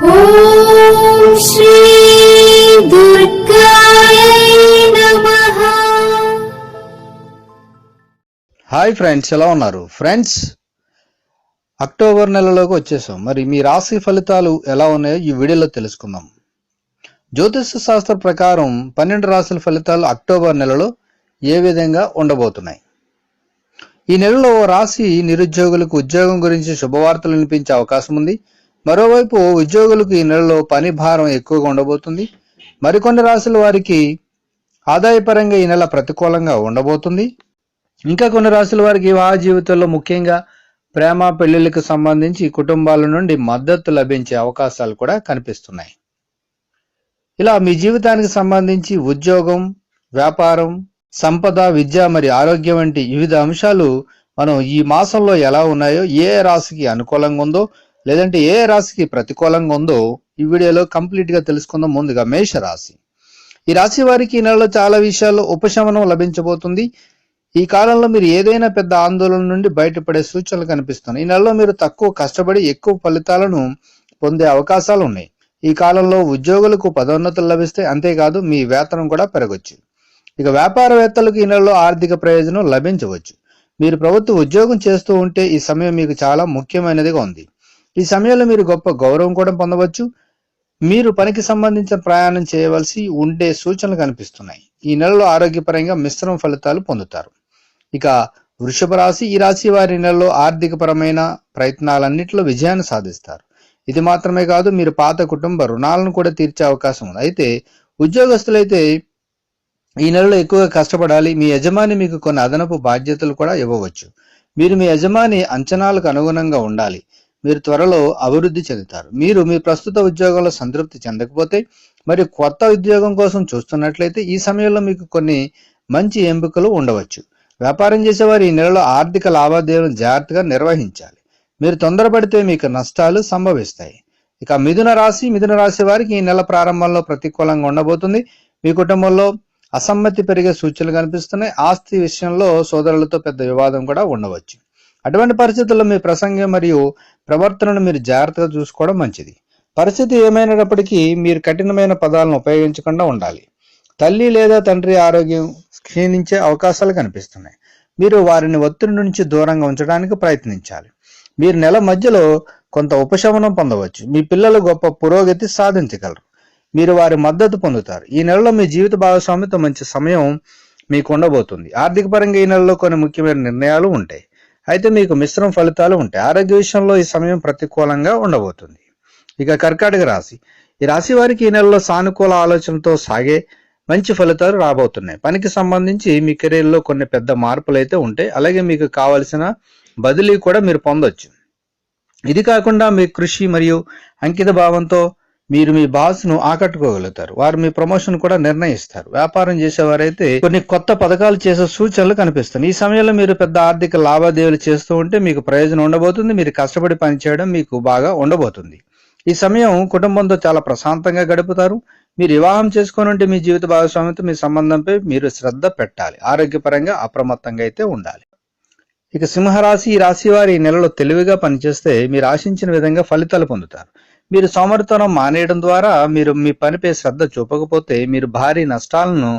Hi friends ఎలా ఉన్నారు? Friends October నెలలోకి వచ్చేసాం. మరి మీ రాశి ఫలితాలు ఎలా ఉన్నాయో ఈ వీడియోలో తెలుసుకుందాం. జ్యోతిష శాస్త్ర ప్రకారం పన్నెండు రాశుల ఫలితాలు అక్టోబర్ నెలలో ఏ విధంగా ఉండబోతున్నాయి? ఈ నెలలో రాశి నిరుద్యోగులకు ఉద్యోగం గురించి శుభవార్తలు వినిపించే అవకాశం ఉంది. మరోవైపు ఉద్యోగులకు ఈ నెలలో పని భారం ఎక్కువగా ఉండబోతుంది. మరికొన్ని రాశుల వారికి ఆదాయపరంగా ఈ నెల ప్రతికూలంగా ఉండబోతుంది. ఇంకా కొన్ని రాశుల వారికి వివాహ జీవితంలో ముఖ్యంగా ప్రేమ పెళ్ళిళ్ళకు సంబంధించి కుటుంబాల నుండి మద్దతు లభించే అవకాశాలు కూడా కనిపిస్తున్నాయి. ఇలా మీ జీవితానికి సంబంధించి ఉద్యోగం వ్యాపారం సంపద విద్య మరి ఆరోగ్యం వంటి వివిధ అంశాలు మనం ఈ మాసంలో ఎలా ఉన్నాయో ఏ రాశికి అనుకూలంగా ఉందో లేదంటే ఏ రాశికి ప్రతికూలంగా ఉందో ఈ వీడియోలో కంప్లీట్గా తెలుసుకుందాం ముందుగా మేష రాశి ఈ రాశి వారికి ఈ నెలలో చాలా విషయాల్లో ఉపశమనం లభించబోతుంది. ఈ కాలంలో మీరు ఏదైనా పెద్ద ఆందోళన నుండి బయటపడే సూచనలు కనిపిస్తున్నాయి. ఈ నెలలో మీరు తక్కువ కష్టపడి ఎక్కువ ఫలితాలను పొందే అవకాశాలు ఉన్నాయి. ఈ కాలంలో ఉద్యోగులకు పదోన్నతులు లభిస్తే అంతేకాదు మీ వేతనం కూడా పెరగొచ్చు. ఇక వ్యాపారవేత్తలకు ఈ నెలలో ఆర్థిక ప్రయోజనం లభించవచ్చు. మీరు ప్రభుత్వ ఉద్యోగం చేస్తూ ఉంటే ఈ సమయం మీకు చాలా ముఖ్యమైనదిగా ఉంది. ఈ సమయంలో మీరు గొప్ప గౌరవం కూడా పొందవచ్చు. మీరు పనికి సంబంధించిన ప్రయాణం చేయవలసి ఉండే సూచనలు కనిపిస్తున్నాయి. ఈ నెలలో ఆరోగ్యపరంగా మిశ్రమ ఫలితాలు పొందుతారు. ఇక వృషభ రాశి ఈ రాశి వారి నెలలో ఆర్థికపరమైన ప్రయత్నాలన్నింటిలో విజయాన్ని సాధిస్తారు. ఇది మాత్రమే కాదు మీరు పాత కుటుంబ రుణాలను కూడా తీర్చే అవకాశం ఉంది. అయితే ఉద్యోగస్తులైతే ఈ నెలలో ఎక్కువగా కష్టపడాలి. మీ యజమాని మీకు కొన్ని అదనపు బాధ్యతలు కూడా ఇవ్వవచ్చు. మీరు మీ యజమాని అంచనాలకు అనుగుణంగా ఉండాలి. మీరు త్వరలో అభివృద్ధి చెందుతారు. మీరు మీ ప్రస్తుత ఉద్యోగంలో సంతృప్తి చెందకపోతే మరియు కొత్త ఉద్యోగం కోసం చూస్తున్నట్లయితే ఈ సమయంలో మీకు కొన్ని మంచి ఎంపికలు ఉండవచ్చు. వ్యాపారం చేసేవారు ఈ నెలలో ఆర్థిక లావాదేవీలను జాగ్రత్తగా నిర్వహించాలి. మీరు తొందరపడితే మీకు నష్టాలు సంభవిస్తాయి. ఇక మిథున రాశి మిథున రాశి వారికి ఈ నెల ప్రారంభంలో ప్రతికూలంగా ఉండబోతుంది. మీ కుటుంబంలో అసమ్మతి పెరిగే సూచనలు కనిపిస్తున్నాయి. ఆస్తి విషయంలో సోదరులతో పెద్ద వివాదం కూడా ఉండవచ్చు. అటువంటి పరిస్థితుల్లో మీ ప్రసంగం మరియు ప్రవర్తనను మీరు జాగ్రత్తగా చూసుకోవడం మంచిది. పరిస్థితి ఏమైనప్పటికీ మీరు కఠినమైన పదాలను ఉపయోగించకుండా ఉండాలి. తల్లి లేదా తండ్రి ఆరోగ్యం క్షీణించే అవకాశాలు కనిపిస్తున్నాయి. మీరు వారిని ఒత్తిడి నుంచి దూరంగా ఉంచడానికి ప్రయత్నించాలి. మీరు నెల మధ్యలో కొంత ఉపశమనం పొందవచ్చు. మీ పిల్లలు గొప్ప పురోగతి సాధించగలరు. మీరు వారి మద్దతు పొందుతారు. ఈ నెలలో మీ జీవిత భాగస్వామితో మంచి సమయం మీకు ఉండబోతుంది. ఆర్థిక పరంగా ఈ నెలలో కొన్ని ముఖ్యమైన నిర్ణయాలు ఉంటాయి. అయితే మీకు మిశ్రమ ఫలితాలు ఉంటాయి ఆరోగ్య విషయంలో ఈ సమయం ప్రతికూలంగా ఉండబోతుంది. ఇక కర్కాటక రాశి. ఈ రాశి వారికి ఈ నెలలో సానుకూల ఆలోచనతో సాగే మంచి ఫలితాలు రాబోతున్నాయి. పనికి సంబంధించి మీ కెరీర్లో కొన్ని పెద్ద మార్పులు అయితే ఉంటాయి. అలాగే మీకు కావలసిన బదిలీ కూడా మీరు పొందొచ్చు. ఇది కాకుండా మీ కృషి మరియు అంకిత భావంతో మీరు మీ బాస్ను ఆకట్టుకోగలుగుతారు. వారు మీ ప్రమోషన్ కూడా నిర్ణయిస్తారు. వ్యాపారం చేసేవారైతే కొన్ని కొత్త పథకాలు చేసే సూచనలు కనిపిస్తున్నాయి ఈ సమయంలో మీరు పెద్ద ఆర్థిక లావాదేవీలు చేస్తూ ఉంటే మీకు ప్రయోజనం ఉండబోతుంది. మీరు కష్టపడి పనిచేయడం మీకు బాగా ఉండబోతుంది. ఈ సమయం కుటుంబంతో చాలా ప్రశాంతంగా గడుపుతారు. మీరు వివాహం చేసుకొని ఉంటే మీ జీవిత భాగస్వామితో మీ సంబంధంపై మీరు శ్రద్ధ పెట్టాలి. ఆరోగ్యపరంగా అప్రమత్తంగా అయితే ఉండాలి. ఇక సింహరాశి ఈ రాశి వారి ఈ నెలలో తెలివిగా పనిచేస్తే మీరు ఆశించిన విధంగా ఫలితాలు పొందుతారు. మీరు సోమరితనం మానేయడం ద్వారా మీరు మీ పనిపై శ్రద్ధ చూపకపోతే మీరు భారీ నష్టాలను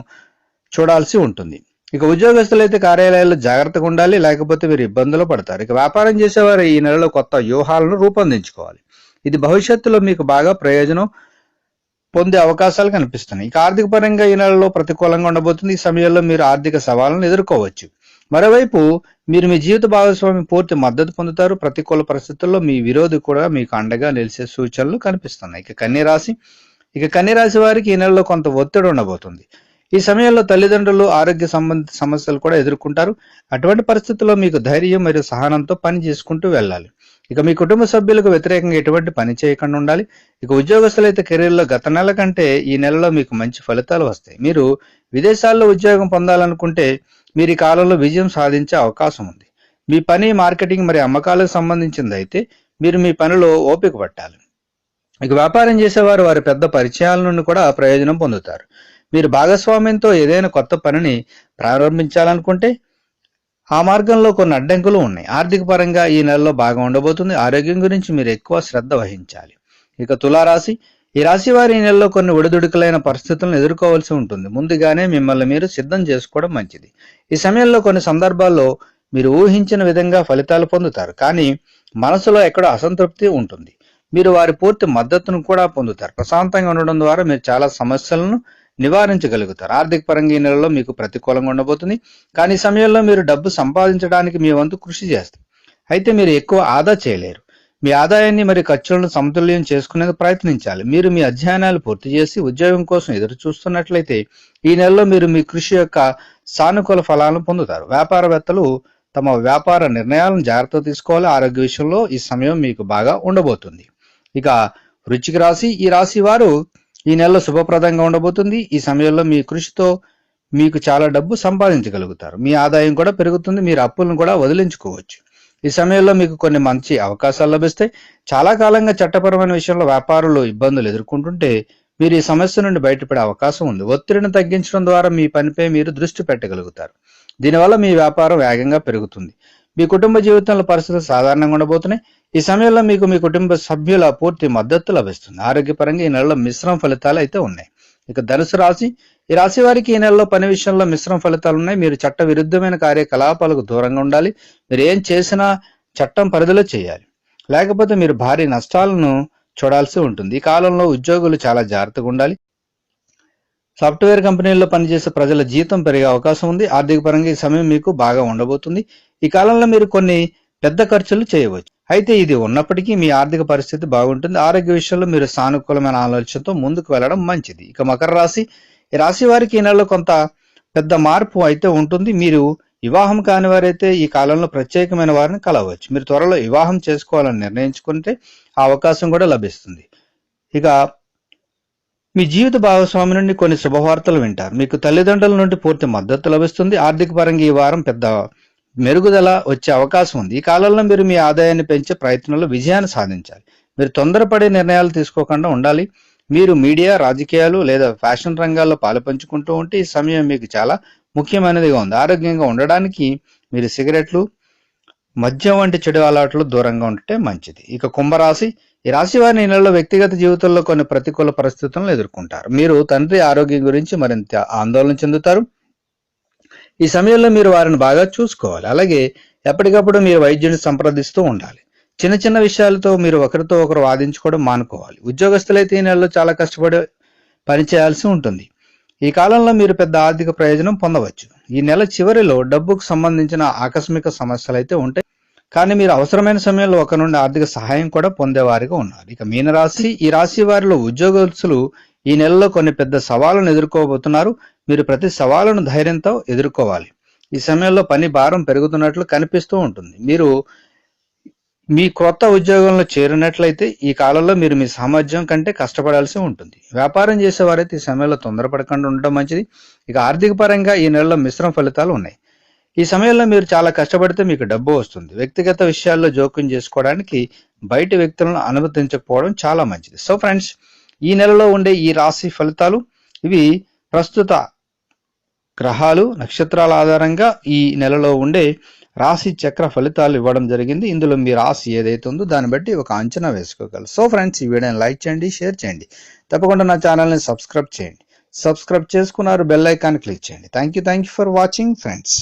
చూడాల్సి ఉంటుంది. ఇక ఉద్యోగస్తులైతే కార్యాలయాల్లో జాగ్రత్తగా ఉండాలి లేకపోతే మీరు ఇబ్బందులు పడతారు. ఇక వ్యాపారం చేసేవారు ఈ నెలలో కొత్త వ్యూహాలను రూపొందించుకోవాలి. ఇది భవిష్యత్తులో మీకు బాగా ప్రయోజనం పొందే అవకాశాలు కనిపిస్తున్నాయి. ఇక ఆర్థిక పరంగా ఈ నెలలో ప్రతికూలంగా ఉండబోతుంది. ఈ సమయంలో మీరు ఆర్థిక సవాళ్ళను ఎదుర్కోవచ్చు. మరోవైపు మీరు మీ జీవిత భాగస్వామి పూర్తి మద్దతు పొందుతారు. ప్రతికూల పరిస్థితుల్లో మీ విరోధి కూడా మీకు అండగా నిలిచే సూచనలు కనిపిస్తున్నాయి. ఇక కన్యరాశి ఇక కన్యరాశి వారికి ఈ నెలలో కొంత ఒత్తిడి ఉండబోతుంది. ఈ సమయంలో తల్లిదండ్రులు ఆరోగ్య సంబంధిత సమస్యలు కూడా ఎదుర్కొంటారు. అటువంటి పరిస్థితుల్లో మీకు ధైర్యం మరియు సహనంతో పని చేసుకుంటూ వెళ్ళాలి. ఇక మీ కుటుంబ సభ్యులకు వ్యతిరేకంగా ఎటువంటి పని చేయకుండా ఉండాలి. ఇక ఉద్యోగస్తులైతే కెరీర్లో గత నెల కంటే ఈ నెలలో మీకు మంచి ఫలితాలు వస్తాయి. మీరు విదేశాల్లో ఉద్యోగం పొందాలనుకుంటే మీరు ఈ కాలంలో విజయం సాధించే అవకాశం ఉంది. మీ పని మార్కెటింగ్ మరియు అమ్మకాలకు సంబంధించింది అయితే మీరు మీ పనిలో ఓపిక పట్టాలి. ఇక వ్యాపారం చేసేవారు వారి పెద్ద పరిచయాల నుండి కూడా ప్రయోజనం పొందుతారు. మీరు భాగస్వామ్యంతో ఏదైనా కొత్త పనిని ప్రారంభించాలనుకుంటే ఆ మార్గంలో కొన్ని అడ్డంకులు ఉన్నాయి. ఆర్థిక పరంగా ఈ నెలలో బాగా ఉండబోతుంది. ఆరోగ్యం గురించి మీరు ఎక్కువ శ్రద్ధ వహించాలి. ఇక తులారాశి. ఈ రాశి వారి ఈ నెలలో కొన్ని ఒడిదుడుకులైన పరిస్థితులను ఎదుర్కోవాల్సి ఉంటుంది. ముందుగానే మిమ్మల్ని మీరు సిద్ధం చేసుకోవడం మంచిది. ఈ సమయంలో కొన్ని సందర్భాల్లో మీరు ఊహించిన విధంగా ఫలితాలు పొందుతారు. కానీ మనసులో ఎక్కడో అసంతృప్తి ఉంటుంది. మీరు వారి పూర్తి మద్దతును కూడా పొందుతారు. ప్రశాంతంగా ఉండడం ద్వారా మీరు చాలా సమస్యలను నివారించగలుగుతారు. ఆర్థిక పరంగా ఈ నెలలో మీకు ప్రతికూలంగా ఉండబోతుంది. కానీ సమయంలో మీరు డబ్బు సంపాదించడానికి మీ వంతు కృషి చేస్తారు. అయితే మీరు ఎక్కువ ఆదా చేయలేరు. మీ ఆదాయాన్ని మరి ఖర్చులను సమతుల్యం చేసుకునేందుకు ప్రయత్నించాలి. మీరు మీ అధ్యయనాలు పూర్తి చేసి ఉద్యోగం కోసం ఎదురు చూస్తున్నట్లయితే ఈ నెలలో మీరు మీ కృషి యొక్క సానుకూల ఫలాలను పొందుతారు. వ్యాపారవేత్తలు తమ వ్యాపార నిర్ణయాలను జాగ్రత్త తీసుకోవాలి. ఆరోగ్య విషయంలో ఈ సమయం మీకు బాగా ఉండబోతుంది. ఇక వృచ్చిక రాశి. ఈ రాశి వారు ఈ నెలలో శుభప్రదంగా ఉండబోతుంది. ఈ సమయంలో మీ కృషితో మీకు చాలా డబ్బు సంపాదించగలుగుతారు. మీ ఆదాయం కూడా పెరుగుతుంది. మీరు అప్పులను కూడా వదిలించుకోవచ్చు. ఈ సమయంలో మీకు కొన్ని మంచి అవకాశాలు లభిస్తాయి. చాలా కాలంగా చట్టపరమైన విషయంలో వ్యాపారులు ఇబ్బందులు ఎదుర్కొంటుంటే మీరు ఈ సమస్య నుండి బయటపడే అవకాశం ఉంది. ఒత్తిడిని తగ్గించడం ద్వారా మీ పనిపై మీరు దృష్టి పెట్టగలుగుతారు. దీనివల్ల మీ వ్యాపారం వేగంగా పెరుగుతుంది. మీ కుటుంబ జీవితంలో పరిస్థితులు సాధారణంగా ఉండబోతున్నాయి. ఈ సమయంలో మీకు మీ కుటుంబ సభ్యుల పూర్తి మద్దతు లభిస్తుంది. ఆరోగ్యపరంగా ఈ నెలలో మిశ్రమ ఫలితాలు అయితే ఉన్నాయి. ఇక ధనుసు రాశి ఈ రాశి వారికి ఈ నెలలో పని విషయంలో మిశ్రమ ఫలితాలు ఉన్నాయి. మీరు చట్ట విరుద్ధమైన కార్యకలాపాలకు దూరంగా ఉండాలి. మీరు ఏం చేసినా చట్టం పరిధిలో చేయాలి. లేకపోతే మీరు భారీ నష్టాలను చూడాల్సి ఉంటుంది. ఈ కాలంలో ఉద్యోగులు చాలా జాగ్రత్తగా ఉండాలి. సాఫ్ట్వేర్ కంపెనీల్లో పనిచేసే ప్రజల జీతం పెరిగే అవకాశం ఉంది. ఆర్థిక పరంగా ఈ సమయం మీకు బాగా ఉండబోతుంది. ఈ కాలంలో మీరు కొన్ని పెద్ద ఖర్చులు చేయవచ్చు. అయితే ఇది ఉన్నప్పటికీ మీ ఆర్థిక పరిస్థితి బాగుంటుంది. ఆరోగ్య విషయంలో మీరు సానుకూలమైన ఆలోచనతో ముందుకు వెళ్ళడం మంచిది. ఇక మకర రాశి ఈ రాశి వారికి ఈ నెలలో కొంత పెద్ద మార్పు అయితే ఉంటుంది. మీరు వివాహం కాని వారైతే ఈ కాలంలో ప్రత్యేకమైన వారిని కలవచ్చు. మీరు త్వరలో వివాహం చేసుకోవాలని నిర్ణయించుకుంటే ఆ అవకాశం కూడా లభిస్తుంది. ఇక మీ జీవిత భాగస్వామి నుండి కొన్ని శుభవార్తలు వింటారు. మీకు తల్లిదండ్రుల నుండి పూర్తి మద్దతు లభిస్తుంది. ఆర్థిక పరంగా ఈ వారం పెద్ద మెరుగుదల వచ్చే అవకాశం ఉంది. ఈ కాలంలో మీరు మీ ఆదాయాన్ని పెంచే ప్రయత్నంలో విజయాన్ని సాధించాలి. మీరు తొందరపడే నిర్ణయాలు తీసుకోకుండా ఉండాలి. మీరు మీడియా రాజకీయాలు లేదా ఫ్యాషన్ రంగాల్లో పాలుపంచుకుంటూ ఉంటే ఈ సమయం మీకు చాలా ముఖ్యమైనదిగా ఉంది. ఆరోగ్యంగా ఉండడానికి మీరు సిగరెట్లు మద్యం వంటి చెడు అలవాట్లు దూరంగా ఉంటే మంచిది. ఇక కుంభరాశి ఈ రాశి వారిని నెలలో వ్యక్తిగత జీవితంలో కొన్ని ప్రతికూల పరిస్థితులను ఎదుర్కొంటారు. మీరు తండ్రి ఆరోగ్యం గురించి మరింత ఆందోళన చెందుతారు. ఈ సమయంలో మీరు వారిని బాగా చూసుకోవాలి. అలాగే ఎప్పటికప్పుడు మీరు వైద్యుని సంప్రదిస్తూ ఉండాలి. చిన్న చిన్న విషయాలతో మీరు ఒకరితో ఒకరు వాదించుకోవడం మానుకోవాలి. ఉద్యోగస్తులైతే ఈ నెలలో చాలా కష్టపడి పని చేయాల్సి ఉంటుంది. ఈ కాలంలో మీరు పెద్ద ఆర్థిక ప్రయోజనం పొందవచ్చు. ఈ నెల చివరిలో డబ్బుకు సంబంధించిన ఆకస్మిక సమస్యలు అయితే ఉంటాయి. కానీ మీరు అవసరమైన సమయంలో ఒక నుండి ఆర్థిక సహాయం కూడా పొందేవారిగా ఉన్నారు. ఇక మీనరాశి ఈ రాశి వారిలో ఉద్యోగస్తులు ఈ నెలలో కొన్ని పెద్ద సవాళ్ళను ఎదుర్కోబోతున్నారు. మీరు ప్రతి సవాలును ధైర్యంతో ఎదుర్కోవాలి. ఈ సమయంలో పని భారం పెరుగుతున్నట్లు కనిపిస్తూ ఉంటుంది. మీరు మీ కొత్త ఉద్యోగంలో చేరినట్లయితే ఈ కాలంలో మీరు మీ సామర్థ్యం కంటే కష్టపడాల్సి ఉంటుంది. వ్యాపారం చేసేవారైతే ఈ సమయంలో తొందరపడకుండా ఉండడం మంచిది. ఇక ఆర్థిక పరంగా ఈ నెలలో మిశ్రమ ఫలితాలు ఉన్నాయి. ఈ సమయంలో మీరు చాలా కష్టపడితే మీకు డబ్బు వస్తుంది. వ్యక్తిగత విషయాల్లో జోక్యం చేసుకోవడానికి బయట వ్యక్తులను అనుమతించకపోవడం చాలా మంచిది. సో ఫ్రెండ్స్ ఈ నెలలో ఉండే ఈ రాశి ఫలితాలు ఇవి ప్రస్తుత గ్రహాలు నక్షత్రాల ఆధారంగా ఈ నెలలో ఉండే రాశి చక్ర ఫలితాలు ఇవ్వడం జరిగింది. ఇందులో మీ రాశి ఏదైతే ఉందో దాన్ని బట్టి ఒక అంచనా వేసుకోగలరు. సో ఫ్రెండ్స్ ఈ వీడియోని లైక్ చేయండి షేర్ చేయండి. తప్పకుండా నా ఛానల్ని సబ్స్క్రైబ్ చేయండి. సబ్స్క్రైబ్ చేసుకున్నారు బెల్ ఐకాన్ క్లిక్ చేయండి. Thank you thank you for watching friends.